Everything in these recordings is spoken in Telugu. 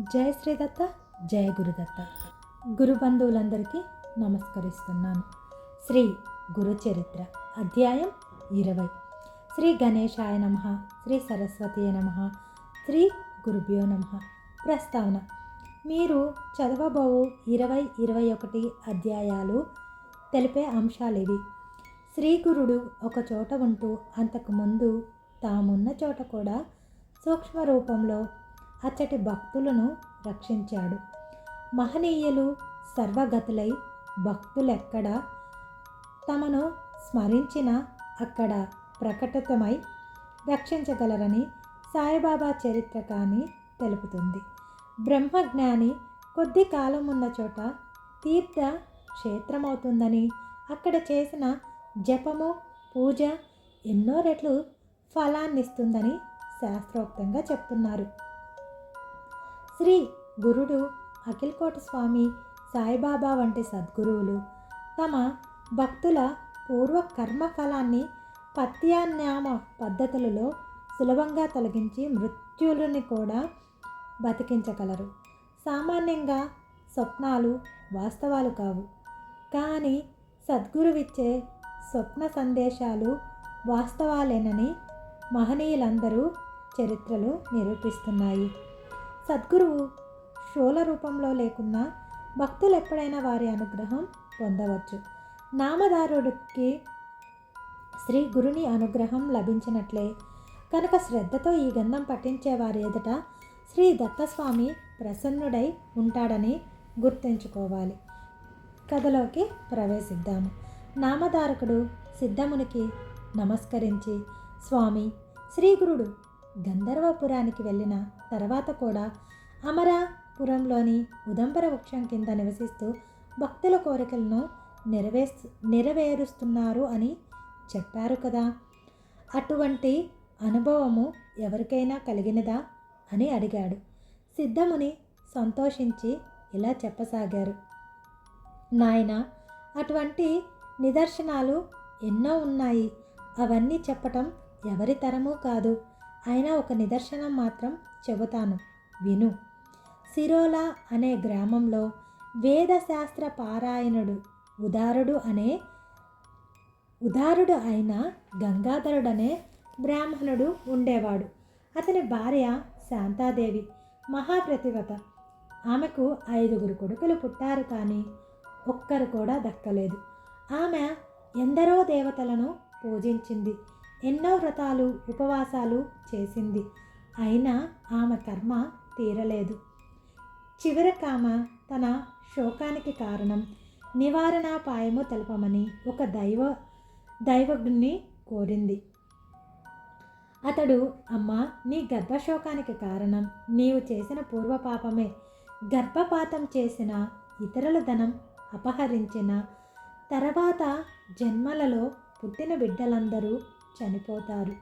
జయ శ్రీదత్త జయ గురుదత్త. గురు బంధువులందరికీ నమస్కరిస్తున్నాను. శ్రీ గురు చరిత్ర అధ్యాయం ఇరవై. శ్రీ గణేశాయ నమ శ్రీ సరస్వతి నమ శ్రీ గురుభ్యో నమ. ప్రస్తావన. మీరు చదవబోవు ఇరవై ఇరవై ఒకటి అధ్యాయాలు తెలిపే అంశాలు ఇవి శ్రీగురుడు ఒక చోట ఉంటూ అంతకుముందు తామున్న చోట కూడా సూక్ష్మ రూపంలో అచ్చటి భక్తులను రక్షించాడు. మహనీయులు సర్వగతులై భక్తులెక్కడ? తమను స్మరించిన అక్కడ ప్రకటితమై రక్షించగలరని సాయిబాబా చరిత్ర కానీ తెలుపుతుంది. బ్రహ్మజ్ఞాని కొద్ది కాలం ఉన్న చోట తీర్థ క్షేత్రమవుతుందని అక్కడ చేసిన జపము పూజ ఎన్నో రెట్లు ఫలాన్నిస్తుందని శాస్త్రోక్తంగా చెప్తున్నారు. శ్రీ గురుడు అఖిల్కోట స్వామి సాయిబాబా వంటి సద్గురువులు తమ భక్తుల పూర్వ కర్మఫలాన్ని పత్యాన్యామ పద్ధతులలో సులభంగా తొలగించి మృత్యులని కూడా బతికించగలరు. సామాన్యంగా స్వప్నాలు వాస్తవాలు కావు. కానీ సద్గురువిచ్చే స్వప్న సందేశాలు వాస్తవాలేనని మహనీయులందరూ చరిత్రలు నిరూపిస్తున్నాయి. సద్గురువు షోల రూపంలో లేకున్నా భక్తులు ఎప్పుడైనా వారి అనుగ్రహం పొందవచ్చు. నామదారుడికి శ్రీ గురుని అనుగ్రహం లభించినట్లే. కనుక శ్రద్ధతో ఈ గంధం పఠించే వారి ఎదుట శ్రీ దత్తస్వామి ప్రసన్నుడై ఉంటాడని గుర్తుంచుకోవాలి. కథలోకి ప్రవేశిద్దాము. నామధారకుడు సిద్ధమునికి నమస్కరించి స్వామి శ్రీగురుడు గంధర్వపురానికి వెళ్ళిన తర్వాత కూడా అమరాపురంలోని ఉదంబర వృక్షం కింద నివసిస్తూ భక్తుల కోరికలను నెరవే నెరవేరుస్తున్నారు అని చెప్పారు కదా. అటువంటి అనుభవము ఎవరికైనా కలిగినదా అని అడిగాడు. సిద్ధముని సంతోషించి ఇలా చెప్పసాగారు. నాయన అటువంటి నిదర్శనాలు ఎన్నో ఉన్నాయి. అవన్నీ చెప్పటం ఎవరి తరమూ కాదు. అయినా ఒక నిదర్శనం మాత్రం చెబుతాను. విను. సిరోలా అనే గ్రామంలో వేదశాస్త్ర పారాయణుడు ఉదారుడు అనే ఉదారుడు అయిన గంగాధరుడనే బ్రాహ్మణుడు ఉండేవాడు. అతని భార్య శాంతాదేవి మహాప్రతివత ఆమెకు ఐదుగురు కొడుకులు పుట్టారు కానీ ఒక్కరు కూడా దక్కలేదు. ఆమె ఎందరో దేవతలను పూజించింది ఎన్నో వ్రతాలు ఉపవాసాలు చేసింది. అయినా ఆమె కర్మ తీరలేదు. చివరకామ తన శోకానికి కారణం నివారణాపాయము తెలపమని ఒక దైవ దైవజ్ఞుని కోరింది. అతడు అమ్మా నీ గర్భశోకానికి కారణం నీవు చేసిన పూర్వపాపమే. గర్భపాతం చేసిన ఇతరుల ధనం అపహరించిన తర్వాత జన్మలలో పుట్టిన బిడ్డలందరూ చనిపోతారు.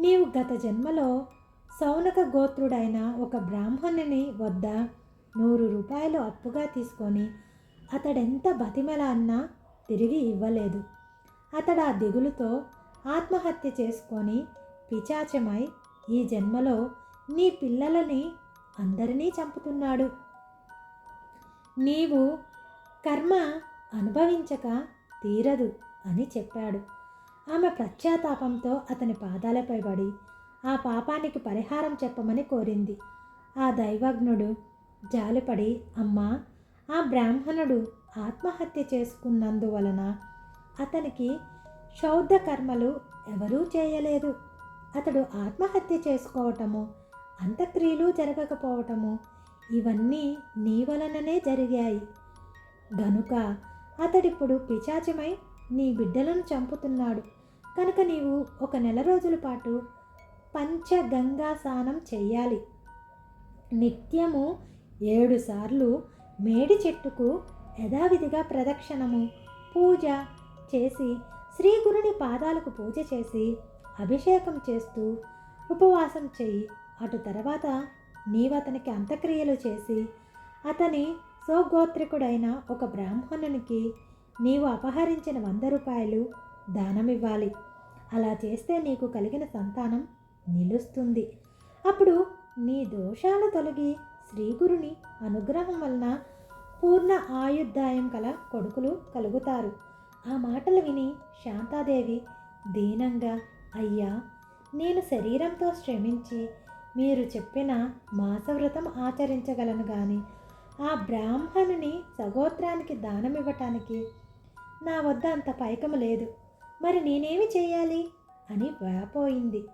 నీవు గత జన్మలో సౌనక గోత్రుడైన ఒక బ్రాహ్మణుని వద్ద నూరు రూపాయలు అప్పుగా తీసుకొని అతడెంత బతిమల అన్నా తిరిగి ఇవ్వలేదు. అతడు ఆ దిగులుతో ఆత్మహత్య చేసుకొని పిచాచమై ఈ జన్మలో నీ పిల్లలని అందరినీ చంపుతున్నాడు. నీవు కర్మ అనుభవించక తీరదు అని చెప్పాడు. ఆమె ప్రత్యాతాపంతో అతని పాదాలపై పడి ఆ పాపానికి పరిహారం చెప్పమని కోరింది. ఆ దైవజ్ఞుడు జాలిపడి అమ్మా ఆ బ్రాహ్మణుడు ఆత్మహత్య చేసుకున్నందువలన అతనికి శౌద్ధ కర్మలు ఎవరూ చేయలేదు. అతడు ఆత్మహత్య చేసుకోవటము అంత్యక్రియలు జరగకపోవటము ఇవన్నీ నీ వలననే జరిగాయి. గనుక అతడిప్పుడు పిచాచమై నీ బిడ్డలను చంపుతున్నాడు. కనుక నీవు ఒక నెల రోజుల పాటు పంచగంగా స్నానం చెయ్యాలి. నిత్యము ఏడుసార్లు మేడి చెట్టుకు యథావిధిగా ప్రదక్షిణము పూజ చేసి శ్రీ గురుని పాదాలకు పూజ చేసి అభిషేకం చేస్తూ ఉపవాసం చేయి అటు తర్వాత నీవు అతనికి అంత్యక్రియలు చేసి అతని సోగోత్రికుడైన ఒక బ్రాహ్మణునికి నీవు అపహరించిన వంద రూపాయలు దానమివ్వాలి. అలా చేస్తే నీకు కలిగిన సంతానం నిలుస్తుంది. అప్పుడు నీ దోషాలు తొలగి శ్రీగురుని అనుగ్రహం వలన పూర్ణ ఆయుర్దాయం కల కొడుకులు కలుగుతారు. ఆ మాటలు విని శాంతాదేవి దీనంగా అయ్యా నేను శరీరంతో శ్రమించి మీరు చెప్పిన మాసవ్రతం ఆచరించగలను కానీ ఆ బ్రాహ్మణుని సగోత్రానికి దానమివ్వటానికి నా వద్ద అంత పైకము లేదు. మరి నేనేమి చేయాలి? అని వేపోయింది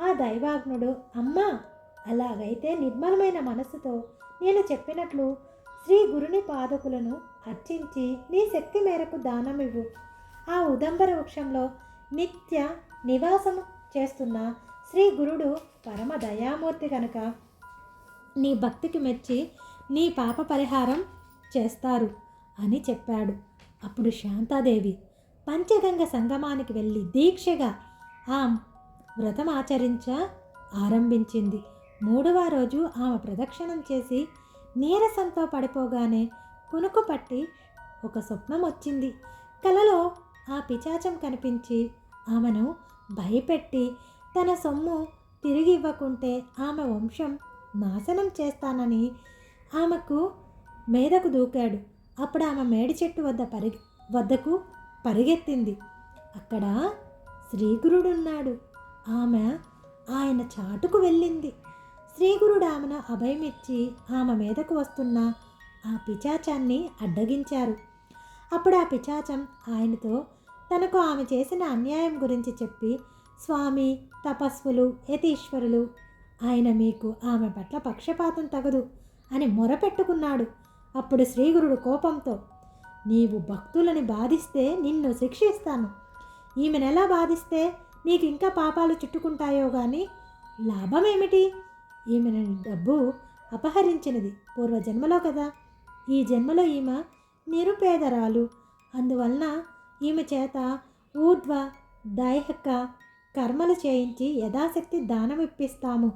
ఆ దైవాగ్నుడు అమ్మా అలాగైతే నిర్మలమైన మనస్సుతో నేను చెప్పినట్లు శ్రీ గురుని పాదకులను అర్చించి నీ శక్తి మేరకు దానమివ్వు. ఆ ఉదంబర వృక్షంలో నిత్య నివాసము చేస్తున్న శ్రీ గురుడు పరమ దయామూర్తి కనుక నీ భక్తికి మెచ్చి నీ పాప పరిహారం చేస్తారు అని చెప్పాడు. అప్పుడు శాంతాదేవి పంచగంగ సంగమానికి వెళ్ళి దీక్షగా ఆ వ్రతం ఆచరించ ఆరంభించింది. మూడవ రోజు ఆమె ప్రదక్షిణం చేసి నీరసంతో పడిపోగానే కునుకు పట్టి ఒక స్వప్నం వచ్చింది. కలలో ఆ పిచాచం కనిపించి ఆమెను భయపెట్టి తన సొమ్ము తిరిగి ఇవ్వకుంటే ఆమె వంశం నాశనం చేస్తానని ఆమెకు మేదకు దూకాడు. అప్పుడు ఆమె మేడి చెట్టు వద్ద పరి వద్దకు పరిగెత్తింది. అక్కడ శ్రీగురుడున్నాడు. ఆమె ఆయన చాటుకు వెళ్ళింది. శ్రీగురుడు ఆమెను అభయమిచ్చి ఆమె మీదకు వస్తున్న ఆ పిచాచాన్ని అడ్డగించారు. అప్పుడు ఆ పిచాచం ఆయనతో తనకు ఆమె చేసిన అన్యాయం గురించి చెప్పి స్వామి తపస్సులు యతీశ్వరులు ఆయన మీకు ఆమె పట్ల పక్షపాతం తగదు అని మొరపెట్టుకున్నాడు అప్పుడు శ్రీగురుడు కోపంతో. నీవు భక్తులని బాధిస్తే నిన్ను శిక్షిస్తాను. ఈమెను ఎలా బాధిస్తే నీకు ఇంకా పాపాలు చుట్టుకుంటాయో కానీ లాభమేమిటి? ఈమెను డబ్బు అపహరించినది పూర్వజన్మలో కదా. ఈ జన్మలో ఈమె నిరుపేదరాలు. అందువలన ఈమె చేత ఊర్ధ్వ దైహక కర్మలు చేయించి యథాశక్తి దానం ఇప్పిస్తాము.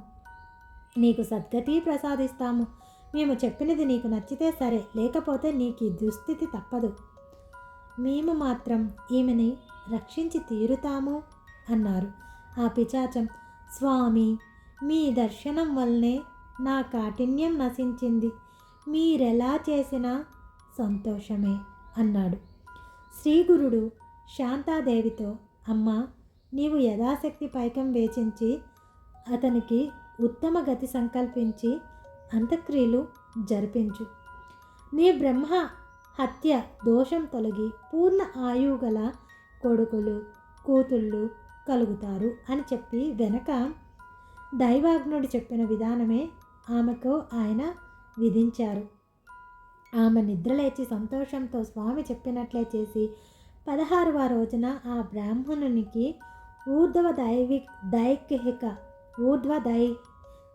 నీకు సద్గతి ప్రసాదిస్తాము. మేము చెప్పినది నీకు నచ్చితే సరే లేకపోతే నీకు ఈ దుస్థితి తప్పదు. మేము మాత్రం ఈమెని రక్షించి తీరుతాము. అన్నారు. ఆ పిచాచం స్వామి మీ దర్శనం వల్లనే నా కాఠిన్యం నశించింది. మీరెలా చేసినా సంతోషమే అన్నాడు. శ్రీగురుడు శాంతాదేవితో అమ్మ నీవు యథాశక్తి పైకం వేచించి అతనికి ఉత్తమ గతి సంకల్పించి అంత్యక్రియలు జరిపించు. నీ బ్రహ్మ హత్య దోషం తొలగి పూర్ణ ఆయువు గల కొడుకులు కూతుళ్ళు కలుగుతారు అని చెప్పి వెనక దైవాగ్నుడు చెప్పిన విధానమే ఆమెకు ఆయన విధించారు. ఆమె నిద్రలేచి సంతోషంతో స్వామి చెప్పినట్లే చేసి పదహారవ రోజున ఆ బ్రాహ్మణునికి ఊర్ధ్వ దైవి దైకిహిక ఊర్ధ్వ దై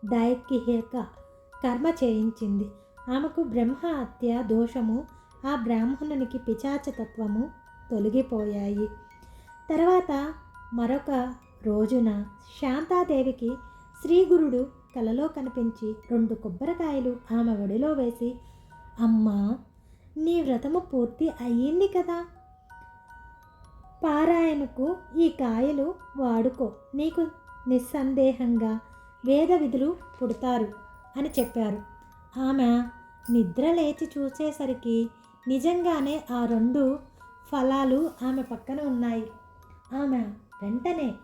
దైకిహిక కర్మ చేయించింది. ఆమెకు బ్రహ్మ హత్య దోషము ఆ బ్రాహ్మణునికి పిచాచతత్వము తొలగిపోయాయి. తర్వాత మరొక రోజున శాంతాదేవికి శ్రీగురుడు కలలో కనిపించి రెండు కొబ్బరికాయలు ఆమె ఒడిలో వేసి అమ్మా నీ వ్రతము పూర్తి అయ్యింది కదా. పారాయణకు ఈ కాయలు వాడుకో. నీకు నిస్సందేహంగా వేద విధులు పుడతారు అని చెప్పారు. ఆమె నిద్ర లేచి చూసేసరికి నిజంగానే ఆ రెండు ఫలాలు ఆమె పక్కన ఉన్నాయి. ఆమె వెంటనే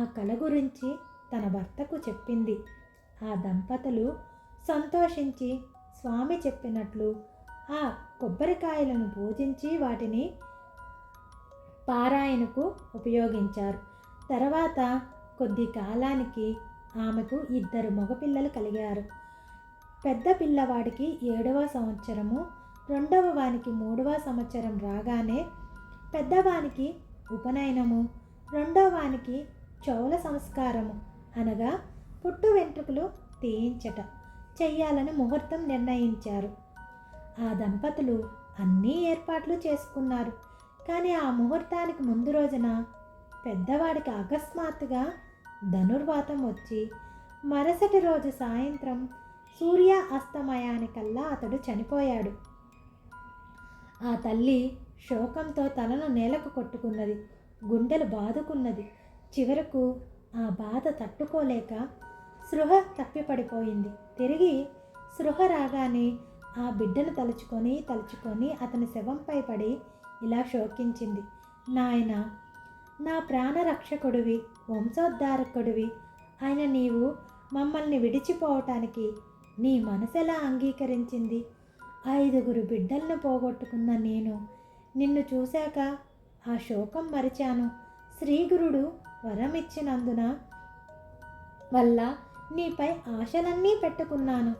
ఆ కళ గురించి తన భర్తకు చెప్పింది. ఆ దంపతులు సంతోషించి స్వామి చెప్పినట్లు ఆ కొబ్బరికాయలను పూజించి వాటిని పారాయణకు ఉపయోగించారు. తర్వాత కొద్ది కాలానికి ఆమెకు ఇద్దరు మగపిల్లలు కలిగారు. పెద్ద పిల్లవాడికి ఏడవ సంవత్సరము రెండవ వానికి మూడవ సంవత్సరం రాగానే పెద్దవానికి ఉపనయనము రెండవవానికి చౌల సంస్కారము అనగా పుట్టు వెంట్రుకలు తీయించట చెయ్యాలని ముహూర్తం నిర్ణయించారు. ఆ దంపతులు అన్ని ఏర్పాట్లు చేసుకున్నారు. కానీ ఆ ముహూర్తానికి ముందు రోజున పెద్దవాడికి అకస్మాత్తుగా ధనుర్వాతం వచ్చి మరుసటి రోజు సాయంత్రం సూర్య అస్తమయానికల్లా అతడు చనిపోయాడు. ఆ తల్లి శోకంతో తలను నేలకు కొట్టుకున్నది. గుండెలు బాదుకున్నది. చివరకు ఆ బాధ తట్టుకోలేక సృహ తప్పిపడిపోయింది. తిరిగి సృహ రాగానే ఆ బిడ్డను తలుచుకొని తలుచుకొని అతని శవంపై పడి ఇలా శోకించింది. నాయన నా ప్రాణరక్షకుడివి వంశోద్ధారకుడివి ఆయన నీవు మమ్మల్ని విడిచిపోవటానికి నీ మనసెలా అంగీకరించింది? ఐదుగురు బిడ్డలను పోగొట్టుకున్న నేను నిన్ను చూశాక ఆ శోకం మరిచాను. శ్రీగురుడు వరం ఇచ్చినందున వల్ల నీపై ఆశలన్నీ పెట్టుకున్నాను.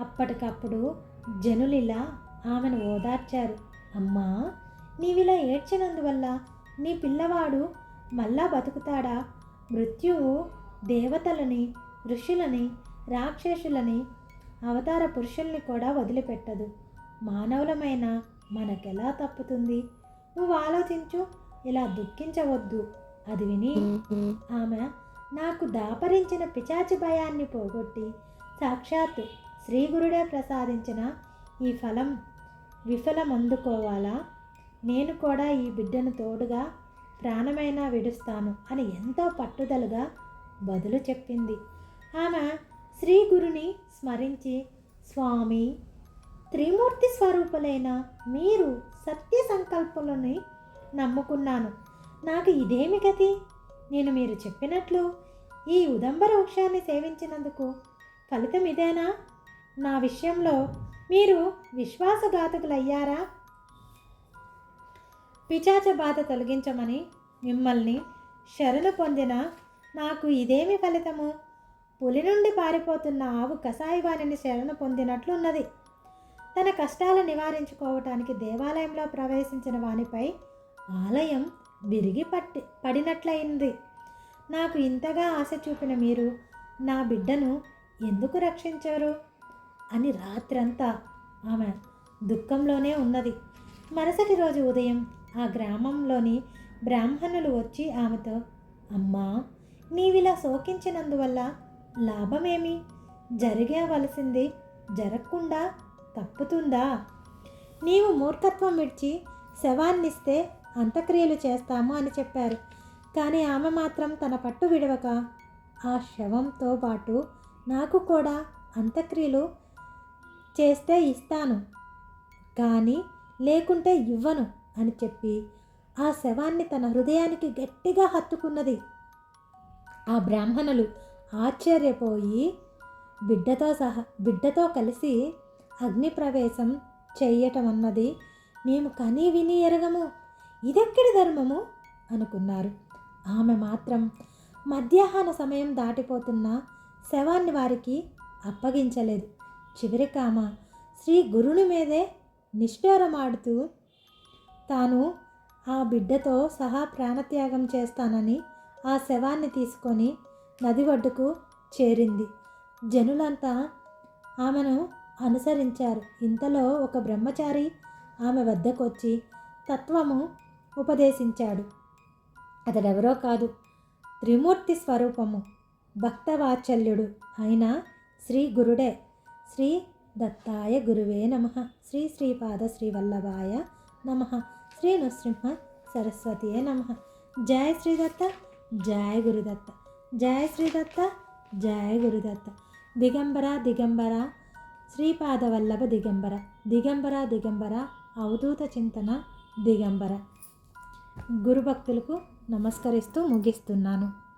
అప్పటికప్పుడు జనులిలా ఆమెను ఓదార్చారు. అమ్మా నీవిలా ఏడ్చినందువల్ల నీ పిల్లవాడు మళ్ళా బతుకుతాడా? మృత్యువు దేవతలని ఋషులని రాక్షసులని అవతార పురుషుల్ని కూడా వదిలిపెట్టదు. మానవులమైన మనకెలా తప్పుతుంది? నువ్వు ఆలోచించు. ఇలా దుఃఖించవద్దు. అది విని ఆమె నాకు దాపరించిన పిచాచి భయాన్ని పోగొట్టి సాక్షాత్ శ్రీగురుడే ప్రసాదించిన ఈ ఫలం విఫలం అందుకోవాలా నేను కూడా ఈ బిడ్డను తోడుగా ప్రాణమైనా విడుస్తాను అని ఎంతో పట్టుదలగా బదులు చెప్పింది. ఆమె శ్రీ గురుని స్మరించి స్వామి త్రిమూర్తి స్వరూపులైన మీరు సత్య సంకల్పములని నమ్ముకున్నాను. నాకు ఇదేమి గతి? నేను మీరు చెప్పినట్లు ఈ ఉదంబర వృక్షాన్ని సేవించినందుకు ఫలితం ఇదేనా? నా విషయంలో మీరు విశ్వాసఘాతకులయ్యారా? పిచాచ బాధ తొలగించమని మిమ్మల్ని శరణు పొందిన నాకు ఇదేమి ఫలితము? పులి నుండి పారిపోతున్న ఆవు కసాయివాణిని శరణు పొందినట్లున్నది. తన కష్టాలు నివారించుకోవటానికి దేవాలయంలో ప్రవేశించిన వానిపై ఆలయం విరిగి పట్టి పడినట్లయింది. నాకు ఇంతగా ఆశ చూపిన మీరు నా బిడ్డను ఎందుకు రక్షించారు? అని రాత్రంతా ఆమె దుఃఖంలోనే ఉన్నది. మరుసటి రోజు ఉదయం ఆ గ్రామంలోని బ్రాహ్మణులు వచ్చి ఆమెతో అమ్మా నీవిలా శోకించినందువల్ల లాభమేమి? జరిగేవలసింది జరగకుండా తప్పుతుందా? నీవు మూర్ఖత్వం విడిచి శవాన్నిస్తే అంత్యక్రియలు చేస్తాము అని చెప్పారు. కానీ ఆమె మాత్రం తన పట్టు విడవక ఆ శవంతో పాటు నాకు కూడా అంత్యక్రియలు చేస్తే ఇస్తాను. కానీ లేకుంటే ఇవ్వను అని చెప్పి ఆ శవాన్ని తన హృదయానికి గట్టిగా హత్తుకున్నది. ఆ బ్రాహ్మణులు ఆశ్చర్యపోయి బిడ్డతో సహా బిడ్డతో కలిసి అగ్నిప్రవేశం చేయటం చెయ్యటం అన్నది మేము కనీ విని ఎరగము. ఇదెక్కడి ధర్మము? అనుకున్నారు. ఆమె మాత్రం మధ్యాహ్న సమయం దాటిపోతున్న శవాన్ని వారికి అప్పగించలేదు. చివరికి ఆమె శ్రీ గురుని మీదే నిష్ఠూరమాడుతూ తాను ఆ బిడ్డతో సహా ప్రాణత్యాగం చేస్తానని ఆ శవాన్ని తీసుకొని నది ఒడ్డుకు చేరింది. జనులంతా ఆమెను అనుసరించారు. ఇంతలో ఒక బ్రహ్మచారి ఆమె వద్దకు వచ్చి తత్వము ఉపదేశించాడు. అతడెవరో కాదు త్రిమూర్తి స్వరూపము భక్తవాత్సల్యుడు అయిన శ్రీ గురుడే. శ్రీ దత్తాయ గురువే నమ. శ్రీ శ్రీపాద శ్రీవల్లభాయ నమ. శ్రీ నృసింహ సరస్వతియే నమ. జయ శ్రీదత్త జయ గురుదత్త జయ శ్రీదత్త జయ గురుదత్త దిగంబర దిగంబర శ్రీపాదవల్లభ దిగంబర దిగంబర దిగంబర అవధూత చింతన దిగంబర. గురుభక్తులకు నమస్కరిస్తూ ముగిస్తున్నాను.